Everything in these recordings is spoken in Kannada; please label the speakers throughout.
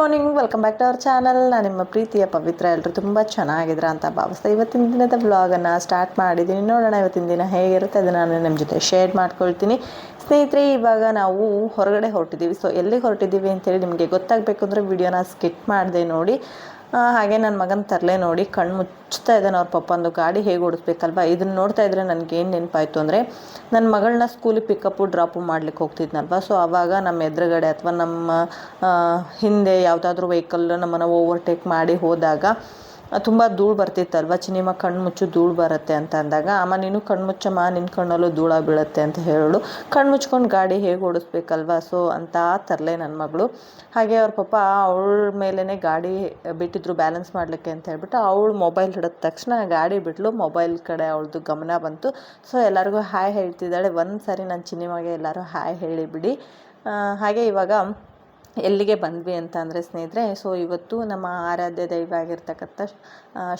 Speaker 1: ಟು ಅವರ್ ಚಾನಲ್ ನಾನು ನಿಮ್ಮ ಪ್ರೀತಿಯ ಪವಿತ್ರ ಎಲ್ಲರೂ ತುಂಬ ಚೆನ್ನಾಗಿದ್ರ ಅಂತ ಭಾವಿಸ್ತಾ ಇವತ್ತಿನ ದಿನದ ವ್ಲಾಗನ್ನು ಸ್ಟಾರ್ಟ್ ಮಾಡಿದ್ದೀನಿ. ನೋಡೋಣ ಇವತ್ತಿನ ದಿನ ಹೇಗಿರುತ್ತೆ ಅದು ನಾನು ನಿಮ್ಮ ಜೊತೆ ಶೇರ್ ಮಾಡ್ಕೊಳ್ತೀನಿ. ಸ್ನೇಹಿತರೆ, ಇವಾಗ ನಾವು ಹೊರಗಡೆ ಹೊರಟಿದ್ದೀವಿ. ಸೊ ಎಲ್ಲಿಗೆ ಹೊರಟಿದ್ದೀವಿ ಅಂತೇಳಿ ನಿಮಗೆ ಗೊತ್ತಾಗಬೇಕು ಅಂದರೆ ವಿಡಿಯೋನ ಸ್ಕಿಪ್ ಮಾಡಿದೆ ನೋಡಿ. ಹಾಗೆ ನನ್ನ ಮಗನ ತರಲೆ ನೋಡಿ ಕಣ್ಣು ಮುಚ್ತಾ ಇದ್ದಾನೆ ಅವ್ರ ಪಪ್ಪಂದು ಗಾಡಿ ಹೇಗೆ ಓಡಿಸ್ಬೇಕಲ್ವಾ? ಇದನ್ನು ನೋಡ್ತಾ ಇದ್ರೆ ನನಗೆ ಏನು ನೆನಪಾಯಿತು ಅಂದರೆ ನನ್ನ ಮಗಳನ್ನ ಸ್ಕೂಲಿಗೆ ಪಿಕಪ್ಪು, ಡ್ರಾಪು ಮಾಡ್ಲಿಕ್ಕೆ ಹೋಗ್ತಿದ್ನಲ್ವ? ಸೊ ಆವಾಗ ನಮ್ಮ ಎದುರುಗಡೆ ಅಥವಾ ನಮ್ಮ ಹಿಂದೆ ಯಾವುದಾದ್ರೂ ವೆಹಿಕಲ್ ನಮ್ಮನ್ನು ಓವರ್ಟೇಕ್ ಮಾಡಿ ಹೋದಾಗ ತುಂಬ ಧೂಳು ಬರ್ತಿತ್ತಲ್ವ? ಚಿನಿಮ್ಮ ಕಣ್ಣು ಮುಚ್ಚು ಧೂಳು ಬರುತ್ತೆ ಅಂತ ಅಂದಾಗ, ಅಮ್ಮ, ನೀನು ಕಣ್ಣು ಮುಚ್ಚಮ್ಮ ನಿನ್ನ ಕಣ್ಣಲ್ಲೂ ಧೂಳ ಬೀಳುತ್ತೆ ಅಂತ ಹೇಳೋಳು. ಕಣ್ಣು ಮುಚ್ಕೊಂಡು ಗಾಡಿ ಹೇಗೆ ಓಡಿಸ್ಬೇಕಲ್ವ? ಸೊ, ಅಂತ ತರಲೆ ನನ್ನ ಮಗಳು. ಹಾಗೆ ಅವ್ರ ಪಾಪ ಅವಳ ಮೇಲೇ ಗಾಡಿ ಬಿಟ್ಟಿದ್ರು ಬ್ಯಾಲೆನ್ಸ್ ಮಾಡಲಿಕ್ಕೆ ಅಂತ ಹೇಳ್ಬಿಟ್ಟು ಅವಳು ಮೊಬೈಲ್ ಹಿಡಿದ ತಕ್ಷಣ ಗಾಡಿ ಬಿಟ್ಲು. ಮೊಬೈಲ್ ಕಡೆ ಅವಳದು ಗಮನ ಬಂತು. ಸೊ, ಎಲ್ಲರಿಗೂ ಹಾಯ್ ಹೇಳ್ತಿದ್ದಾಳೆ. ಒಂದು ಸಾರಿ ನಾನು ಚಿನಿಮಾಗೆ ಎಲ್ಲರೂ ಹಾಯ್ ಹೇಳಿಬಿಡಿ ಹಾಗೆ ಇವಾಗ ಎಲ್ಲಿಗೆ ಬಂದ್ವಿ ಅಂತ ಅಂದರೆ ಸ್ನೇಹಿತರೆ, ಸೊ ಇವತ್ತು ನಮ್ಮ ಆರಾಧ್ಯ ದೈವ ಆಗಿರ್ತಕ್ಕಂಥ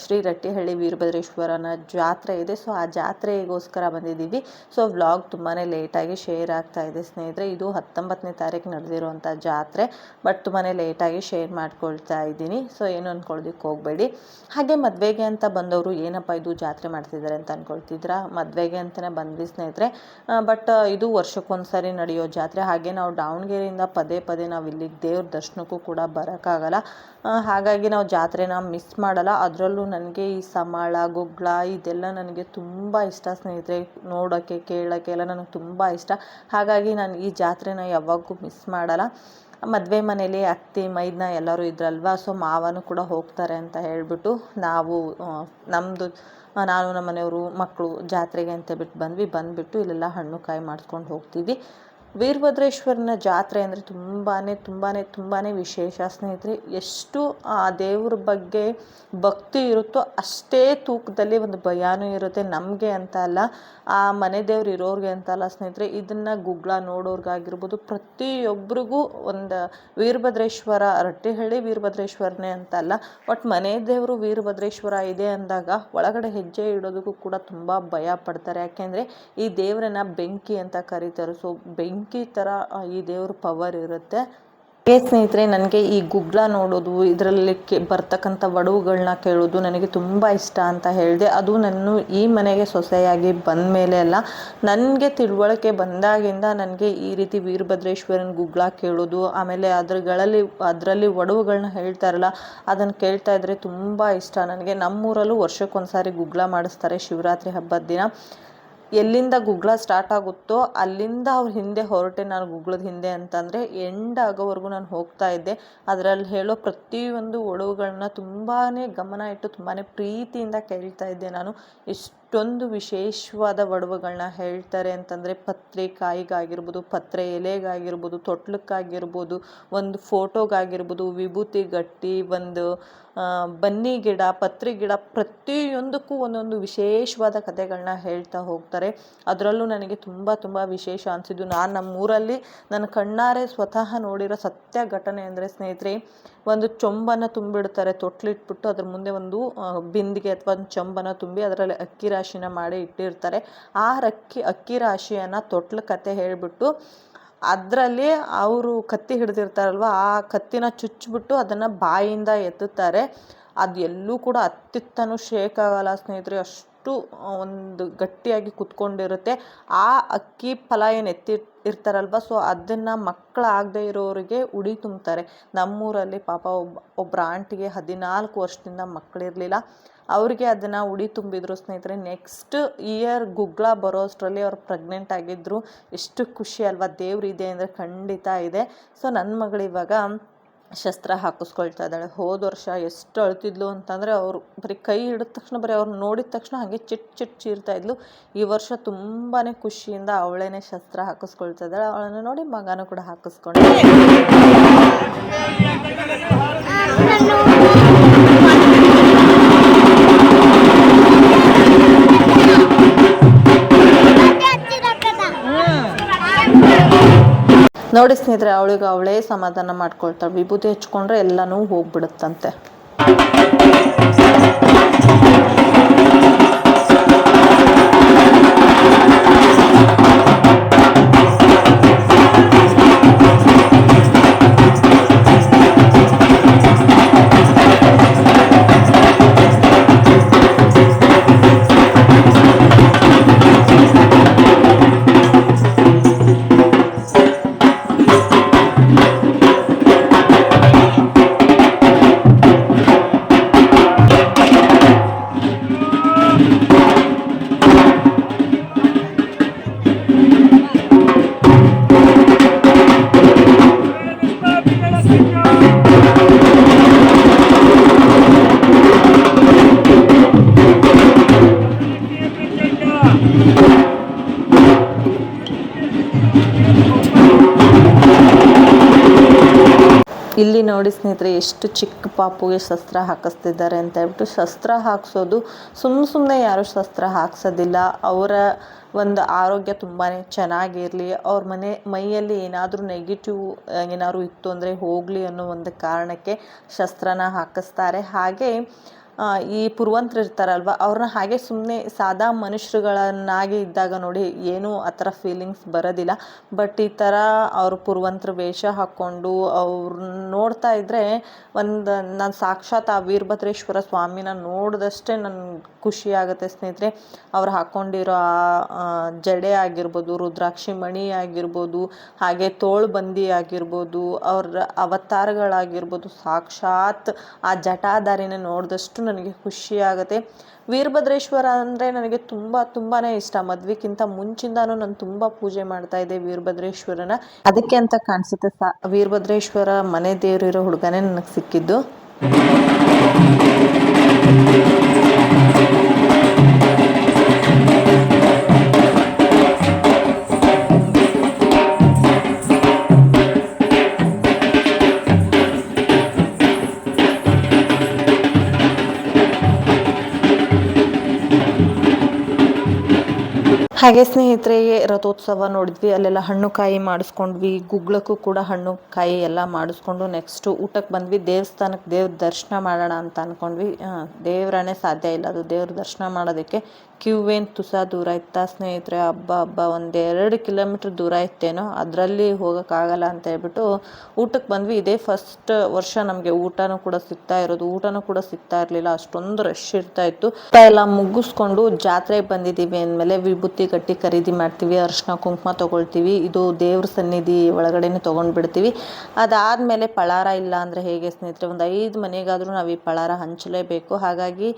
Speaker 1: ಶ್ರೀ ರಟ್ಟಿಹಳ್ಳಿ ವೀರಭದ್ರೇಶ್ವರನ ಜಾತ್ರೆ ಇದೆ. ಸೊ ಆ ಜಾತ್ರೆಗೋಸ್ಕರ ಬಂದಿದ್ದೀವಿ. ಸೊ ವ್ಲಾಗ್ ತುಂಬಾ ಲೇಟಾಗಿ ಶೇರ್ ಆಗ್ತಾ ಇದೆ ಸ್ನೇಹಿತರೆ. ಇದು ಹತ್ತೊಂಬತ್ತನೇ ತಾರೀಕು ನಡೆದಿರುವಂಥ ಜಾತ್ರೆ ಬಟ್ ತುಂಬಾ ಲೇಟಾಗಿ ಶೇರ್ ಮಾಡ್ಕೊಳ್ತಾ ಇದ್ದೀನಿ. ಸೊ ಏನು ಅಂದ್ಕೊಳ್ಳೋದಕ್ಕೆ ಹೋಗಬೇಡಿ. ಹಾಗೆ ಮದುವೆಗೆ ಅಂತ ಬಂದವರು, ಏನಪ್ಪ ಇದು ಜಾತ್ರೆ ಮಾಡ್ತಿದ್ದಾರೆ ಅಂತ ಅಂದ್ಕೊಳ್ತಿದ್ರ ಮದುವೆಗೆ ಅಂತಲೇ ಬಂದ್ವಿ ಸ್ನೇಹಿತರೆ. ಬಟ್ ಇದು ವರ್ಷಕ್ಕೊಂದ್ಸರಿ ನಡೆಯೋ ಜಾತ್ರೆ. ಹಾಗೆ ನಾವು ದಾವಣಗೆರೆಯಿಂದ ಪದೇ ಪದೇ ನಾವು ಇಲ್ಲಿಗೆ ದೇವ್ರ ದರ್ಶನಕ್ಕೂ ಕೂಡ ಬರೋಕ್ಕಾಗಲ್ಲ. ಹಾಗಾಗಿ ನಾವು ಜಾತ್ರೆನ ಮಿಸ್ ಮಾಡಲ್ಲ. ಅದರಲ್ಲೂ ನನಗೆ ಈ ಸಮಾಳ, ಗುಗ್ಳ ಇದೆಲ್ಲ ನನಗೆ ತುಂಬ ಇಷ್ಟ ಸ್ನೇಹಿತರೆ. ನೋಡೋಕ್ಕೆ ಕೇಳೋಕ್ಕೆ ಎಲ್ಲ ನನಗೆ ತುಂಬ ಇಷ್ಟ. ಹಾಗಾಗಿ ನಾನು ಈ ಜಾತ್ರೆನ ಯಾವಾಗೂ ಮಿಸ್ ಮಾಡಲ್ಲ. ಮದುವೆ ಮನೇಲಿ ಅತ್ತೆ, ಮೈದ್ನ ಎಲ್ಲರೂ ಇದ್ರಲ್ವ? ಸೊ ಮಾವನು ಕೂಡ ಹೋಗ್ತಾರೆ ಅಂತ ಹೇಳಿಬಿಟ್ಟು ನಾವು ನಮ್ಮದು ನಾನು ನಮ್ಮ ಮನೆಯವರು ಮಕ್ಕಳು ಜಾತ್ರೆಗೆ ಅಂತ ಬಿಟ್ಟು ಬಂದ್ವಿ. ಬಂದುಬಿಟ್ಟು ಇಲ್ಲೆಲ್ಲ ಹಣ್ಣು ಕಾಯಿ ಮಾಡಿಸ್ಕೊಂಡು ಹೋಗ್ತೀವಿ. ವೀರಭದ್ರೇಶ್ವರನ ಜಾತ್ರೆ ಅಂದರೆ ತುಂಬಾ ತುಂಬಾ ತುಂಬಾ ವಿಶೇಷ. ಸ್ನೇಹಿತರೆ, ಎಷ್ಟು ಆ ದೇವ್ರ ಬಗ್ಗೆ ಭಕ್ತಿ ಇರುತ್ತೋ ಅಷ್ಟೇ ತೂಕದಲ್ಲಿ ಒಂದು ಭಯನೂ ಇರುತ್ತೆ ನಮಗೆ ಅಂತ ಅಲ್ಲ, ಆ ಮನೆ ದೇವ್ರು ಇರೋರಿಗೆ ಅಂತ ಅಲ್ಲ. ಸ್ನೇಹಿತರೆ, ಇದನ್ನು ಗುಗ್ಳ ನೋಡೋರ್ಗಾಗಿರ್ಬೋದು ಪ್ರತಿಯೊಬ್ಬರಿಗೂ ಒಂದು ವೀರಭದ್ರೇಶ್ವರ ರಟ್ಟಿಹಳ್ಳಿ ವೀರಭದ್ರೇಶ್ವರನೇ ಅಂತ ಅಲ್ಲ. ಬಟ್ ಮನೆ ದೇವರು ವೀರಭದ್ರೇಶ್ವರ ಇದೆ ಅಂದಾಗ ಒಳಗಡೆ ಹೆಜ್ಜೆ ಇಡೋದಕ್ಕೂ ಕೂಡ ತುಂಬ ಭಯ ಪಡ್ತಾರೆ. ಯಾಕೆಂದರೆ ಈ ದೇವರನ್ನ ಬೆಂಕಿ ಅಂತ ಕರೀತಾರೆ. ಸೊ ಬೆಂಕಿ ಥರ ಆ, ಈ ದೇವ್ರ ಪವರ್ ಇರುತ್ತೆ. ಏ ಸ್ನೇಹಿತರೆ ನನಗೆ ಈ ಗುಗ್ಲ ನೋಡೋದು ಇದರಲ್ಲಿ ಕೆ ಬರ್ತಕ್ಕಂಥ ಒಡವುಗಳನ್ನ ಕೇಳೋದು ನನಗೆ ತುಂಬ ಇಷ್ಟ ಅಂತ ಹೇಳಿದೆ. ಅದು ನಾನು ಈ ಮನೆಗೆ ಸೊಸೆಯಾಗಿ ಬಂದ ಮೇಲೆ ಅಲ್ಲ ನನಗೆ ತಿಳುವಳಿಕೆ ಬಂದಾಗಿಂದ ನನಗೆ ಈ ರೀತಿ ವೀರಭದ್ರೇಶ್ವರನ ಗುಗ್ಲ ಕೇಳೋದು ಆಮೇಲೆ ಅದ್ರಗಳಲ್ಲಿ ಅದರಲ್ಲಿ ಒಡವುಗಳನ್ನ ಹೇಳ್ತಾರಲ್ಲ ಅದನ್ನು ಕೇಳ್ತಾ ಇದ್ರೆ ತುಂಬ ಇಷ್ಟ. ನನಗೆ ನಮ್ಮೂರಲ್ಲೂ ವರ್ಷಕ್ಕೊಂದ್ಸಾರಿ ಗುಗ್ಲ ಮಾಡಿಸ್ತಾರೆ ಶಿವರಾತ್ರಿ ಹಬ್ಬದ ದಿನ. ಎಲ್ಲಿಂದ ಗುಗ್ಳ ಸ್ಟಾರ್ಟ್ ಆಗುತ್ತೋ ಅಲ್ಲಿಂದ ಅವ್ರ ಹಿಂದೆ ಹೊರಟೆ ನಾನು ಗುಗ್ಳದ ಹಿಂದೆ ಅಂತಂದರೆ ಎಂಡ್ ಆಗೋವರೆಗೂ ನಾನು ಹೋಗ್ತಾ ಇದ್ದೆ. ಅದರಲ್ಲಿ ಹೇಳೋ ಪ್ರತಿಯೊಂದು ಒಡವುಗಳನ್ನ ತುಂಬಾ ಗಮನ ಇಟ್ಟು ತುಂಬಾ ಪ್ರೀತಿಯಿಂದ ಕೇಳ್ತಾ ಇದ್ದೆ ನಾನು. ಎಷ್ಟೊಂದು ವಿಶೇಷವಾದ ಒಡವೆಗಳನ್ನ ಹೇಳ್ತಾರೆ ಅಂತಂದರೆ ಪತ್ರೆ ಕಾಯಿಗಾಗಿರ್ಬೋದು, ಪತ್ರೆ ಎಲೆಗಾಗಿರ್ಬೋದು, ತೊಟ್ಲಕ್ಕಾಗಿರ್ಬೋದು, ಒಂದು ಫೋಟೋಗಾಗಿರ್ಬೋದು, ವಿಭೂತಿ ಗಟ್ಟಿ, ಒಂದು ಬನ್ನಿ ಗಿಡ, ಪತ್ರೆ ಗಿಡ ಪ್ರತಿಯೊಂದಕ್ಕೂ ಒಂದೊಂದು ವಿಶೇಷವಾದ ಕಥೆಗಳನ್ನ ಹೇಳ್ತಾ ಹೋಗ್ತಾರೆ. ಅದರಲ್ಲೂ ನನಗೆ ತುಂಬ ತುಂಬ ವಿಶೇಷ ಅನಿಸಿದ್ದು, ನಾನು ನಮ್ಮೂರಲ್ಲಿ ನನ್ನ ಕಣ್ಣಾರೆ ಸ್ವತಃ ನೋಡಿರೋ ಸತ್ಯ ಘಟನೆ ಅಂದರೆ ಸ್ನೇಹಿತರೆ, ಒಂದು ಚೊಂಬನ್ನು ತುಂಬಿಡ್ತಾರೆ, ತೊಟ್ಲಿಟ್ಬಿಟ್ಟು ಅದ್ರ ಮುಂದೆ ಒಂದು ಬಿಂದಿಗೆ ಅಥವಾ ಒಂದು ಚೊಂಬನ್ನು ತುಂಬಿ ಅದರಲ್ಲಿ ಅಕ್ಕಿ ರಾಶಿನ ಮಾಡಿ ಇಟ್ಟಿರ್ತಾರೆ. ಆ ರಕ್ಕಿ, ಅಕ್ಕಿ ರಾಶಿಯನ್ನು ತೊಟ್ಲು ಕತೆ ಹೇಳಿಬಿಟ್ಟು ಅದರಲ್ಲಿ ಅವರು ಕತ್ತಿ ಹಿಡಿದಿರ್ತಾರಲ್ವ, ಆ ಕತ್ತಿನ ಚುಚ್ಚಿಬಿಟ್ಟು ಅದನ್ನು ಬಾಯಿಂದ ಎತ್ತುತ್ತಾರೆ. ಅದು ಎಲ್ಲೂ ಕೂಡ ಅತ್ತಿತ್ತನೂ ಶೇಕ್ ಆಗಲ್ಲ ಸ್ನೇಹಿತರೆ, ಅಷ್ಟು ಒಂದು ಗಟ್ಟಿಯಾಗಿ ಕುತ್ಕೊಂಡಿರುತ್ತೆ. ಆ ಅಕ್ಕಿ ಫಲ ಏನು ಎತ್ತಿ ಇರ್ತಾರಲ್ವ, ಸೊ ಅದನ್ನು ಮಕ್ಕಳಾಗದೇ ಇರೋರಿಗೆ ಉಡಿ ತುಂಬ್ತಾರೆ ನಮ್ಮೂರಲ್ಲಿ ಪಾಪ ಒಬ್ಬ ಒಬ್ಬರ ಆಂಟಿಗೆ ಹದಿನಾಲ್ಕು ವರ್ಷದಿಂದ ಮಕ್ಕಳಿರಲಿಲ್ಲ ಅವ್ರಿಗೆ ಅದನ್ನು ಉಡಿ ತುಂಬಿದ್ರು ಸ್ನೇಹಿತರೆ ನೆಕ್ಸ್ಟ್ ಇಯರ್ ಗುಗ್ಲ ಬರೋ ಅಷ್ಟರಲ್ಲಿ ಅವ್ರು ಪ್ರೆಗ್ನೆಂಟ್ ಆಗಿದ್ದರು ಎಷ್ಟು ಖುಷಿ ಅಲ್ವಾ ದೇವ್ರು ಇದೆ ಅಂದರೆ ಖಂಡಿತ ಇದೆ ಸೊ ನನ್ನ ಮಗಳು ಇವಾಗ ಶಸ್ತ್ರ ಹಾಕಿಸ್ಕೊಳ್ತಾ ಇದ್ದಾಳೆ ಹೋದ ವರ್ಷ ಎಷ್ಟು ಅಳ್ತಿದ್ಲು ಅಂತಂದರೆ ಅವರು ಬರೀ ಕೈ ಹಿಡಿದ ತಕ್ಷಣ ಬರೀ ಅವ್ರು ನೋಡಿದ ತಕ್ಷಣ ಹಾಗೆ ಚಿಟ್ ಚಿಟ್ ಚೀರ್ತಾ ಇದ್ಲು ಈ ವರ್ಷ ತುಂಬಾ ಖುಷಿಯಿಂದ ಅವಳೇ ಶಸ್ತ್ರ ಹಾಕಿಸ್ಕೊಳ್ತಾ ಇದ್ದಾಳೆ ಅವಳನ್ನು ನೋಡಿ ಮಗನೂ ಕೂಡ ಹಾಕಿಸ್ಕೊಂಡು ನೋಡಿ ಸ್ನೇಹಿತರೆ ಅವಳಿಗೆ ಅವಳೇ ಸಮಾಧಾನ ಮಾಡ್ಕೊಳ್ತಾಳೆ. ವಿಭೂತಿ ಹಚ್ಕೊಂಡ್ರೆ ಎಲ್ಲನೂ ಹೋಗ್ಬಿಡುತ್ತಂತೆ. ಇಲ್ಲಿ ನೋಡಿ ಸ್ನೇಹಿತರೆ, ಎಷ್ಟು ಚಿಕ್ಕ ಪಾಪುಗೆ ಶಸ್ತ್ರ ಹಾಕಿಸ್ತಿದ್ದಾರೆ ಅಂತ ಹೇಳ್ಬಿಟ್ಟು ಶಸ್ತ್ರ ಹಾಕ್ಸೋದು ಸುಮ್ಮ ಸುಮ್ಮನೆ ಯಾರು ಶಸ್ತ್ರ ಹಾಕ್ಸೋದಿಲ್ಲ. ಅವರ ಒಂದು ಆರೋಗ್ಯ ತುಂಬಾ ಚೆನ್ನಾಗಿರಲಿ. ಅವ್ರ ಮನೆ, ಮೈಯಲ್ಲಿ ಏನಾದರೂ ನೆಗೆಟಿವ್ ಏನಾದ್ರು ಇತ್ತು ಅಂದರೆ ಹೋಗಲಿ ಅನ್ನೋ ಒಂದು ಕಾರಣಕ್ಕೆ ಶಸ್ತ್ರನ ಹಾಕಿಸ್ತಾರೆ. ಹಾಗೆ ಈ ಪುರುವಂತರು ಇರ್ತಾರಲ್ವ ಅವ್ರನ್ನ ಹಾಗೆ ಸುಮ್ಮನೆ ಸಾದಾ ಮನುಷ್ಯರುಗಳನ್ನಾಗಿ ಇದ್ದಾಗ ನೋಡಿ ಏನೂ ಆ ಥರ ಫೀಲಿಂಗ್ಸ್ ಬರೋದಿಲ್ಲ. ಬಟ್ ಈ ಥರ ಅವರು ಪುರ್ವಂತ್ರ ವೇಷ ಹಾಕ್ಕೊಂಡು ಅವ್ರನ್ನ ನೋಡ್ತಾ ಇದ್ದರೆ ಒಂದು ನಾನು ಸಾಕ್ಷಾತ್ ಆ ವೀರಭದ್ರೇಶ್ವರ ಸ್ವಾಮಿನ ನೋಡಿದಷ್ಟೇ ನನ್ಗೆ ಖುಷಿ ಆಗುತ್ತೆ ಸ್ನೇಹಿತರೆ. ಅವ್ರು ಹಾಕ್ಕೊಂಡಿರೋ ಆ ಆ, ಜಡೆ ಆಗಿರ್ಬೋದು ರುದ್ರಾಕ್ಷಿ ಮಣಿ ಆಗಿರ್ಬೋದು ಹಾಗೆ ತೋಳ್ಬಂದಿ ಆಗಿರ್ಬೋದು ಅವ್ರ ಅವತಾರಗಳಾಗಿರ್ಬೋದು ಸಾಕ್ಷಾತ್ ಆ ಜಟಾಧಾರಿನ ನೋಡಿದಷ್ಟು ನನಗೆ ಖುಷಿ ಆಗುತ್ತೆ. ವೀರಭದ್ರೇಶ್ವರ ಅಂದರೆ ನನಗೆ ತುಂಬ ತುಂಬಾ ಇಷ್ಟ. ಮದ್ವೆಗಿಂತ ಮುಂಚಿಂದಾನು ನಾನು ತುಂಬ ಪೂಜೆ ಮಾಡ್ತಾ ಇದ್ದೆ ವೀರಭದ್ರೇಶ್ವರನ. ಅದಕ್ಕೆ ಅಂತ ಕಾಣಿಸುತ್ತೆ ಸಾ, ವೀರಭದ್ರೇಶ್ವರ ಮನೆ ದೇವರಿರೋ ಹುಡುಗನೇ ನನಗೆ ಸಿಕ್ಕಿದ್ದು. ಹಾಗೆ ಸ್ನೇಹಿತರೆ ರಥೋತ್ಸವ ನೋಡಿದ್ವಿ. ಅಲ್ಲೆಲ್ಲ ಹಣ್ಣು ಕಾಯಿ ಮಾಡಿಸ್ಕೊಂಡ್ವಿ. ಗುಗ್ಳಕ್ಕೂ ಕೂಡ ಹಣ್ಣು ಕಾಯಿ ಎಲ್ಲ ಮಾಡಿಸ್ಕೊಂಡು ನೆಕ್ಸ್ಟು ಊಟಕ್ಕೆ ಬಂದ್ವಿ. ದೇವಸ್ಥಾನಕ್ಕೆ ದೇವ್ರ ದರ್ಶನ ಮಾಡೋಣ ಅಂತ ಅಂದ್ಕೊಂಡ್ವಿ ದೇವ್ರನೇ ಸಾಧ್ಯ ಇಲ್ಲ. ಅದು ದೇವ್ರ ದರ್ಶನ ಮಾಡೋದಕ್ಕೆ ಕ್ಯೂ ತುಸಾ ದೂರ ಇತ್ತಾ, ಸ್ನೇಹಿತರೆ. ಹಬ್ಬ ಹಬ್ಬ. ಒಂದೆರಡು ಕಿಲೋಮೀಟ್ರ್ ದೂರ ಇತ್ತೇನೋ, ಅದರಲ್ಲಿ ಹೋಗೋಕ್ಕಾಗಲ್ಲ ಅಂತ ಹೇಳ್ಬಿಟ್ಟು ಊಟಕ್ಕೆ ಬಂದ್ವಿ. ಇದೇ ಫಸ್ಟ್ ವರ್ಷ ನಮಗೆ ಊಟನೂ ಕೂಡ ಸಿಗ್ತಾ ಇರೋದು. ಊಟನೂ ಕೂಡ ಸಿಗ್ತಾ ಇರಲಿಲ್ಲ. ಅಷ್ಟೊಂದು ರಶ್ ಇರ್ತಾ ಇತ್ತು. ಎಲ್ಲ ಮುಗಿಸ್ಕೊಂಡು ಜಾತ್ರೆಗೆ ಬಂದಿದ್ದೀವಿ ಅಂದಮೇಲೆ ವಿಭೂತಿ ಕಟ್ಟಿ ಖರೀದಿ ಮಾಡ್ತೀವಿ. ಅರಿಶಿನ ಕುಂಕುಮ ತೊಗೊಳ್ತೀವಿ. ಇದು ದೇವ್ರ ಸನ್ನಿಧಿ ಒಳಗಡೆನೆ ತೊಗೊಂಡ್ಬಿಡ್ತೀವಿ. ಅದಾದಮೇಲೆ ಪಳಾರ ಇಲ್ಲ ಅಂದರೆ ಹೇಗೆ ಸ್ನೇಹಿತರೆ? ಒಂದು ಐದು ಮನೆಗಾದರೂ ನಾವು ಈ ಪಳಾರ ಹಂಚಲೇಬೇಕು. ಹಾಗಾಗಿ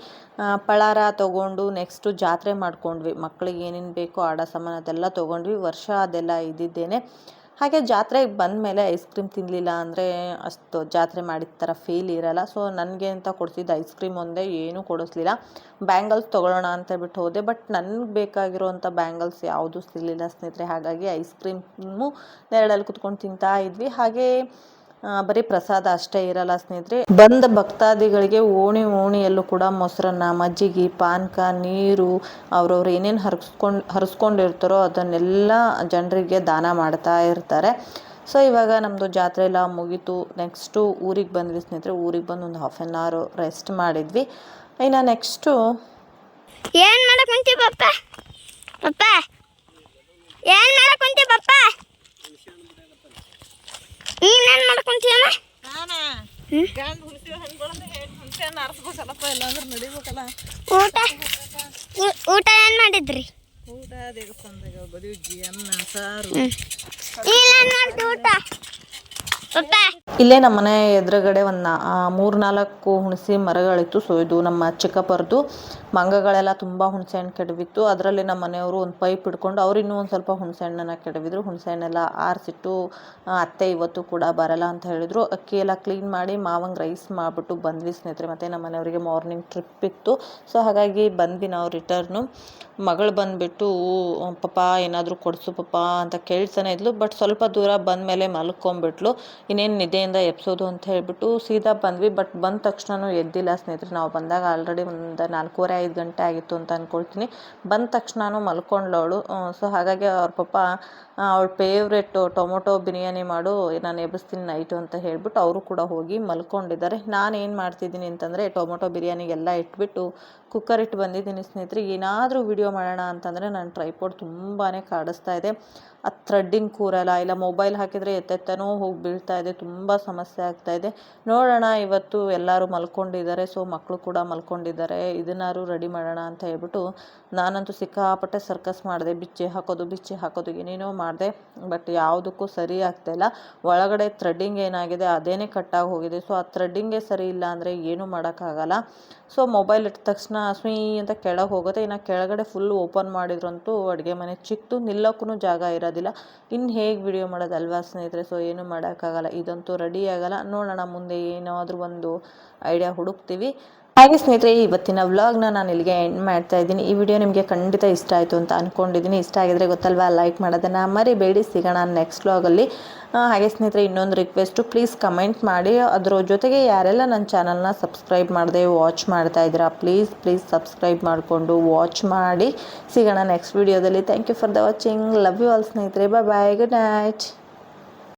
Speaker 1: ಪಳಾರ ತೊಗೊಂಡು ನೆಕ್ಸ್ಟು ಜಾತ್ರೆ ಮಾಡ್ಕೊಂಡ್ವಿ. ಮಕ್ಕಳಿಗೆ ಏನೇನು ಬೇಕೋ ಆಡ ಸಾಮಾನು ಅದೆಲ್ಲ ತೊಗೊಂಡ್ವಿ. ವರ್ಷ ಅದೆಲ್ಲ ಇದ್ದಿದ್ದೇನೆ. ಹಾಗೆ ಜಾತ್ರೆಗೆ ಬಂದಮೇಲೆ ಐಸ್ ಕ್ರೀಮ್ ತಿನ್ನಲಿಲ್ಲ ಅಂದರೆ ಅಷ್ಟು ಜಾತ್ರೆ ಮಾಡಿದ ಥರ ಫೀಲ್ ಇರಲ್ಲ. ಸೊ ನನಗೆ ಅಂತ ಕೊಡ್ತಿದ್ದ ಐಸ್ ಕ್ರೀಮ್ ಒಂದೇ ಏನೂ ಕೊಡಿಸ್ಲಿಲ್ಲ. ಬ್ಯಾಂಗಲ್ಸ್ ತೊಗೊಳ್ಳೋಣ ಅಂತ ಬಿಟ್ಟು ಹೋದೆ. ಬಟ್ ನನಗೆ ಬೇಕಾಗಿರುವಂಥ ಬ್ಯಾಂಗಲ್ಸ್ ಯಾವುದೂ ಸಿಗಲಿಲ್ಲ ಸ್ನೇಹಿತರೆ. ಹಾಗಾಗಿ ಐಸ್ ಕ್ರೀಮು ನೆರಳಲ್ಲಿ ಕುತ್ಕೊಂಡು ತಿಂತಾ ಇದ್ವಿ. ಹಾಗೆ ಬರೀ ಪ್ರಸಾದ ಅಷ್ಟೇ ಇರಲ್ಲ ಸ್ನೇಹಿತರೆ. ಬಂದ ಭಕ್ತಾದಿಗಳಿಗೆ ಓಣಿ ಓಣಿಯಲ್ಲೂ ಕೂಡ ಮೊಸರನ್ನ, ಮಜ್ಜಿಗೆ ಪಾನಕ ನೀರು, ಅವ್ರವ್ರು ಏನೇನು ಹರಿಸ್ಕೊಂಡು, ಹರಿಸ್ಕೊಂಡಿರ್ತಾರೋ ಅದನ್ನೆಲ್ಲ ಜನರಿಗೆ ದಾನ ಮಾಡ್ತಾ ಇರ್ತಾರೆ. ಸೊ, ಇವಾಗ ನಮ್ಮದು ಜಾತ್ರೆ ಎಲ್ಲ ಮುಗೀತು. ನೆಕ್ಸ್ಟು ಊರಿಗೆ ಬಂದ್ವಿ ಸ್ನೇಹಿತರೆ. ಊರಿಗೆ ಬಂದು ಒಂದು ಹಾಫ್ ಆನ್ ಅವರ್ ರೆಸ್ಟ್ ಮಾಡಿದ್ವಿ. ಇನ್ನು ನೆಕ್ಸ್ಟು
Speaker 2: ಏನು ಮಾಡಕ್ಕೆ ಕುಂತಿ ಪಪ್ಪ? ಪಪ್ಪ? ಏನು ಮಾಡಕ್ಕೆ ಪಪ್ಪ? ನೀನೇನ್ ಕುಂತೀಯಮ್ಮ ಊಟ ನಡಿಬೇಕಲ್ಲ. ಊಟ? ಏನ್ ಮಾಡಿದ್ರಿ?
Speaker 1: ಊಟ ದೇವಸ್ಥಾನದಾಗ ಅನ್ನ ಸಾರು.
Speaker 2: ಏನ್ ಮಾಡ್ತಿ ಊಟ.
Speaker 1: ಇಲ್ಲೇ ನಮ್ಮ ಮನೆ ಎದುರುಗಡೆ ಒಂದು ಮೂರು ನಾಲ್ಕು ಹುಣಸಿ ಮರಗಳಿತ್ತು ಸೊ ಇದು ನಮ್ಮ ಚಿಕ್ಕಪ್ಪರದು ಮಂಗಗಳೆಲ್ಲ ತುಂಬ ಹುಣಸೆ ಹಣ್ಣು ಕೆಡವಿತ್ತು. ಅದರಲ್ಲಿ ನಮ್ಮ ಮನೆಯವರು ಒಂದು ಪೈಪ್ ಇಟ್ಕೊಂಡು ಅವ್ರು ಇನ್ನೂ ಒಂದು ಸ್ವಲ್ಪ ಹುಣಸೆ ಹಣ್ಣನ್ನು ಕೆಡವಿದ್ರು. ಹುಣಸೆ ಹಣ್ಣೆಲ್ಲ ಆರಿಸಿಟ್ಟು ಅತ್ತೆ ಇವತ್ತು ಕೂಡ ಬರಲ್ಲ ಅಂತ ಹೇಳಿದ್ರು. ಅಕ್ಕಿ ಎಲ್ಲ ಕ್ಲೀನ್ ಮಾಡಿ ಮಾವಂಗೆ ರೈಸ್ ಮಾಡಿಬಿಟ್ಟು ಬಂದ್ವಿ ಸ್ನೇಹಿತರೆ. ಮತ್ತು ನಮ್ಮ ಮನೆಯವರಿಗೆ ಮಾರ್ನಿಂಗ್ ಟ್ರಿಪ್ ಇತ್ತು. ಸೊ ಹಾಗಾಗಿ ಬಂದ್ವಿ ನಾವು ರಿಟರ್ನು ಮಗಳು ಬಂದುಬಿಟ್ಟು ಪಪ್ಪ, ಏನಾದರೂ ಕೊಡಿಸು ಪಪ್ಪಾ ಅಂತ ಕೇಳ್ತಾನೆ ಇದ್ಲು. ಬಟ್ ಸ್ವಲ್ಪ ದೂರ ಬಂದಮೇಲೆ ಮಲ್ಕೊಂಬಿಟ್ಲು ಇನ್ನೇನು ನಿದ್ದೆಯಿಂದ ಎಬ್ಸೋದು ಅಂತ ಹೇಳಿಬಿಟ್ಟು ಸೀದಾ ಬಂದ್ವಿ. ಬಟ್ ಬಂದ ತಕ್ಷಣ ಎದ್ದಿಲ್ಲ ಸ್ನೇಹಿತರೆ. ನಾವು ಬಂದಾಗ ಆಲ್ರೆಡಿ ಒಂದು ನಾಲ್ಕೂವರೆ, ಐದು ಗಂಟೆ ಆಗಿತ್ತು ಅಂತ ಅಂದ್ಕೊಳ್ತೀನಿ ಬಂದ ತಕ್ಷಣ ಮಲ್ಕೊಂಡ್ಲವಳು. ಸೊ ಹಾಗಾಗಿ ಅವ್ರ ಪಾಪ ಅವ್ಳ ಫೇವ್ರೇಟು ಟೊಮೊಟೊ ಬಿರಿಯಾನಿ ಮಾಡು, ನಾನು ಎಬ್ಬಿಸ್ತೀನಿ ನೈಟು ಅಂತ ಹೇಳ್ಬಿಟ್ಟು ಅವರು ಕೂಡ ಹೋಗಿ ಮಲ್ಕೊಂಡಿದ್ದಾರೆ. ನಾನು ಏನು ಮಾಡ್ತಿದ್ದೀನಿ ಅಂತಂದರೆ ಟೊಮೊಟೊ ಬಿರಿಯಾನಿಗೆಲ್ಲ ಇಟ್ಬಿಟ್ಟು ಕುಕ್ಕರ್ ಇಟ್ಟು ಬಂದಿದ್ದೀನಿ ಸ್ನೇಹಿತರೆ. ಏನಾದರೂ ವಿಡಿಯೋ ಮಾಡೋಣ ಅಂತಂದರೆ ನನ್ನ ಟ್ರೈಪೋಡ್ ತುಂಬಾ ಕಾಡಿಸ್ತಾ ಇದೆ. ಆ ಥ್ರೆಡ್ಡಿಂಗ್ ಕೂರಲ್ಲ, ಇಲ್ಲ ಮೊಬೈಲ್ ಹಾಕಿದರೆ ಎತ್ತೆತ್ತನೋ ಹೋಗಿ ಬೀಳ್ತಾ ಇದೆ, ತುಂಬ ಸಮಸ್ಯೆ ಆಗ್ತಾ ಇದೆ. ನೋಡೋಣ, ಇವತ್ತು ಎಲ್ಲರೂ ಮಲ್ಕೊಂಡಿದ್ದಾರೆ, ಸೊ ಮಕ್ಕಳು ಕೂಡ ಮಲ್ಕೊಂಡಿದ್ದಾರೆ. ಇದನ್ನಾರು ರೆಡಿ ಮಾಡೋಣ ಅಂತ ಹೇಳ್ಬಿಟ್ಟು ನಾನಂತೂ ಸಿಕ್ಕಾಪಟ್ಟೆ ಸರ್ಕಸ್ ಮಾಡಿದೆ. ಬಿಚ್ಚಿ ಹಾಕೋದು ಬಿಚ್ಚಿ ಹಾಕೋದು ಏನೇನೋ ಮಾಡಿದೆ, ಬಟ್ ಯಾವುದಕ್ಕೂ ಸರಿ ಆಗ್ತಾ ಇಲ್ಲ. ಒಳಗಡೆ ಥ್ರೆಡ್ಡಿಂಗ್ ಏನಾಗಿದೆ, ಅದೇನೇ ಕಟ್ಟಾಗಿ ಹೋಗಿದೆ. ಸೊ ಆ ಥ್ರೆಡ್ಡಿಂಗೇ ಸರಿ ಇಲ್ಲ ಅಂದರೆ ಏನೂ ಮಾಡೋಕ್ಕಾಗಲ್ಲ. ಸೊ ಮೊಬೈಲ್ ಇಟ್ಟ ತಕ್ಷಣ ಸ್ವೀ ಅಂತ ಕೆಳಗೆ ಹೋಗುತ್ತೆ. ಇನ್ನು ಕೆಳಗಡೆ ಫುಲ್ ಓಪನ್ ಮಾಡಿದ್ರಂತೂ ಅಡುಗೆ ಮನೆ ಚಿಕ್ಕದು ನಿಲ್ಲೋಕ್ಕೂ ಜಾಗ ಇರೋದಿಲ್ಲ. ಇನ್ನು ಹೇಗೆ ವಿಡಿಯೋ ಮಾಡೋದಲ್ವಾ ಸ್ನೇಹಿತರೆ? ಸೊ ಏನೂ ಮಾಡೋಕ್ಕಾಗಲ್ಲ. ಇದಂತೂ ರೆಡಿ ಆಗಲ್ಲ. ನೋಡೋಣ, ಮುಂದೆ ಏನಾದರೂ ಒಂದು ಐಡಿಯಾ ಹುಡುಕ್ತೀವಿ. ಹಾಗೆ ಸ್ನೇಹಿತರೆ ಇವತ್ತಿನ ವ್ಲಾಗ್ನ ನಾನು ಇಲ್ಲಿಗೆ ಎಂಡ್ ಮಾಡ್ತಾ ಇದ್ದೀನಿ. ಈ ವಿಡಿಯೋ ನಿಮಗೆ ಖಂಡಿತ ಇಷ್ಟ ಆಯಿತು ಅಂತ ಅಂದ್ಕೊಂಡಿದ್ದೀನಿ ಇಷ್ಟ ಆಗಿದ್ರೆ ಗೊತ್ತಲ್ವಾ ಲೈಕ್ ಮಾಡೋದನ್ನು ಮರಿಬೇಡಿ. ಸಿಗೋಣ ನೆಕ್ಸ್ಟ್ ವ್ಲಾಗಲ್ಲಿ ಹಾಗೆ ಸ್ನೇಹಿತರೆ, ಇನ್ನೊಂದು ರಿಕ್ವೆಸ್ಟು ಪ್ಲೀಸ್ ಕಮೆಂಟ್ ಮಾಡಿ. ಅದರ ಜೊತೆಗೆ ಯಾರೆಲ್ಲ ನನ್ನ ಚಾನಲ್ನ ಸಬ್ಸ್ಕ್ರೈಬ್ ಮಾಡದೆ ವಾಚ್ ಮಾಡ್ತಾ ಇದ್ದೀರಾ ಪ್ಲೀಸ್ ಪ್ಲೀಸ್ ಸಬ್ಸ್ಕ್ರೈಬ್ ಮಾಡಿಕೊಂಡು ವಾಚ್ ಮಾಡಿ. ಸಿಗೋಣ ನೆಕ್ಸ್ಟ್ ವಿಡಿಯೋದಲ್ಲಿ thank you for the watching love you all ಸ್ನೇಹಿತರೆ. Bye bye good night